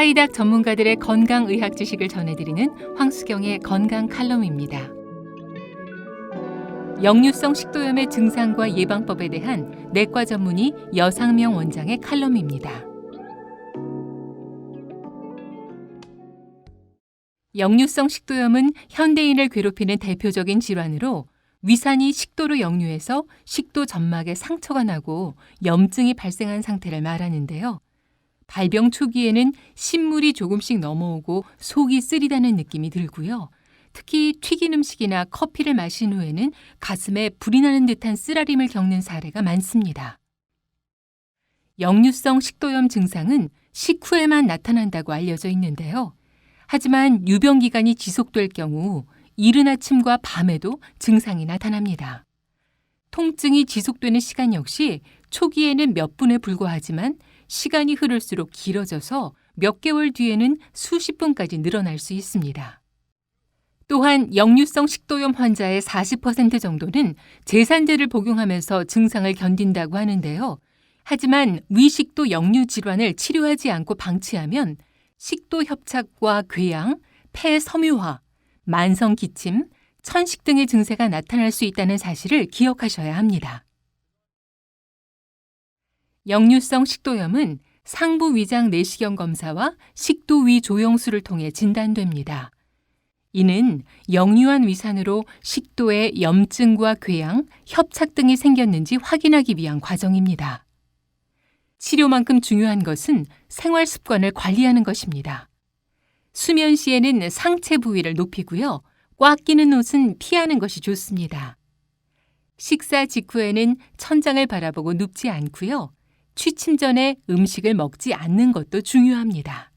사이닥 전문가들의 건강 의학 지식을 전해드리는 황수경의 건강 칼럼입니다. 역류성 식도염의 증상과 예방법에 대한 내과 전문의 여상명 원장의 칼럼입니다. 역류성 식도염은 현대인을 괴롭히는 대표적인 질환으로 위산이 식도로 역류해서 식도 점막에 상처가 나고 염증이 발생한 상태를 말하는데요. 발병 초기에는 신물이 조금씩 넘어오고 속이 쓰리다는 느낌이 들고요. 특히 튀긴 음식이나 커피를 마신 후에는 가슴에 불이 나는 듯한 쓰라림을 겪는 사례가 많습니다. 역류성 식도염 증상은 식후에만 나타난다고 알려져 있는데요. 하지만 유병 기간이 지속될 경우 이른 아침과 밤에도 증상이 나타납니다. 통증이 지속되는 시간 역시 초기에는 몇 분에 불과하지만 시간이 흐를수록 길어져서 몇 개월 뒤에는 수십 분까지 늘어날 수 있습니다. 또한 역류성 식도염 환자의 40% 정도는 제산제를 복용하면서 증상을 견딘다고 하는데요. 하지만 위식도 역류 질환을 치료하지 않고 방치하면 식도 협착과 궤양, 폐 섬유화, 만성 기침, 천식 등의 증세가 나타날 수 있다는 사실을 기억하셔야 합니다. 역류성 식도염은 상부 위장 내시경 검사와 식도 위 조영수를 통해 진단됩니다. 이는 역류한 위산으로 식도에 염증과 궤양, 협착 등이 생겼는지 확인하기 위한 과정입니다. 치료만큼 중요한 것은 생활 습관을 관리하는 것입니다. 수면 시에는 상체 부위를 높이고요. 꽉 끼는 옷은 피하는 것이 좋습니다. 식사 직후에는 천장을 바라보고 눕지 않고요. 취침 전에 음식을 먹지 않는 것도 중요합니다.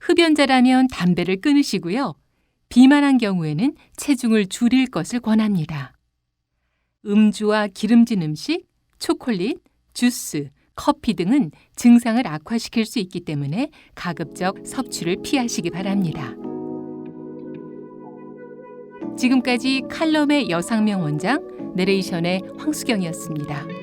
흡연자라면 담배를 끊으시고요. 비만한 경우에는 체중을 줄일 것을 권합니다. 음주와 기름진 음식, 초콜릿, 주스, 커피 등은 증상을 악화시킬 수 있기 때문에 가급적 섭취를 피하시기 바랍니다. 지금까지 칼럼의 여상명 원장, 내레이션의 황수경이었습니다.